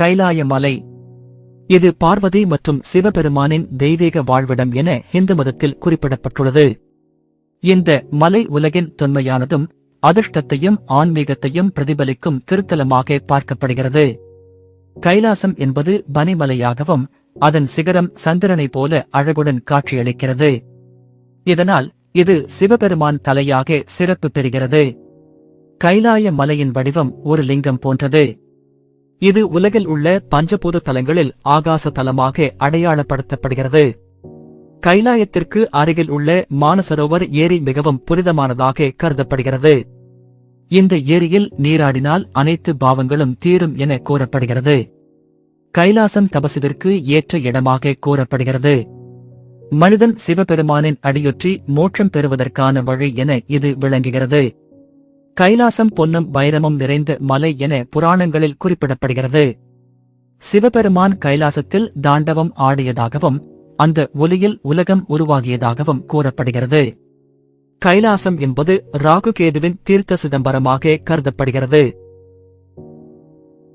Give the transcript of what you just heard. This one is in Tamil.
கைலாய மலை இது பார்வதி மற்றும் சிவபெருமானின் தெய்வீக வாழ்விடம் என இந்து மதத்தில் குறிப்பிடப்பட்டுள்ளது. இந்த மலை உலகின் தொன்மையானதும் அதிர்ஷ்டத்தையும் ஆன்மீகத்தையும் பிரதிபலிக்கும் திருத்தலமாக பார்க்கப்படுகிறது. கைலாசம் என்பது பனிமலையாகவும் அதன் சிகரம் சந்திரனைப் போல அழகுடன் காட்சியளிக்கிறது. இதனால் இது சிவபெருமான் தலையாக சிறப்பு பெறுகிறது. கைலாய மலையின் வடிவம் ஒரு லிங்கம் போன்றது. இது உலகில் உள்ள பஞ்சபூத தலங்களில் ஆகாச தலமாக அடையாளப்படுத்தப்படுகிறது. கைலாயத்திற்கு அருகில் உள்ள மானசரோவர் ஏரி மிகவும் புனிதமானதாக கருதப்படுகிறது. இந்த ஏரியில் நீராடினால் அனைத்து பாவங்களும் தீரும் என கூறப்படுகிறது. கைலாசம் தபசுவிற்கு ஏற்ற இடமாக கூறப்படுகிறது. மனிதன் சிவபெருமானின் அடியொற்றி மோட்சம் பெறுவதற்கான வழி என இது விளங்குகிறது. கைலாசம் பொன்னும் வைரமும் நிறைந்த மலை என புராணங்களில் குறிப்பிடப்படுகிறது. சிவபெருமான் கைலாசத்தில் தாண்டவம் ஆடியதாகவும் அந்த ஒலியில் உலகம் உருவாகியதாகவும் கூறப்படுகிறது. கைலாசம் என்பது ராகுகேதுவின் தீர்த்த சிதம்பரமாக கருதப்படுகிறது.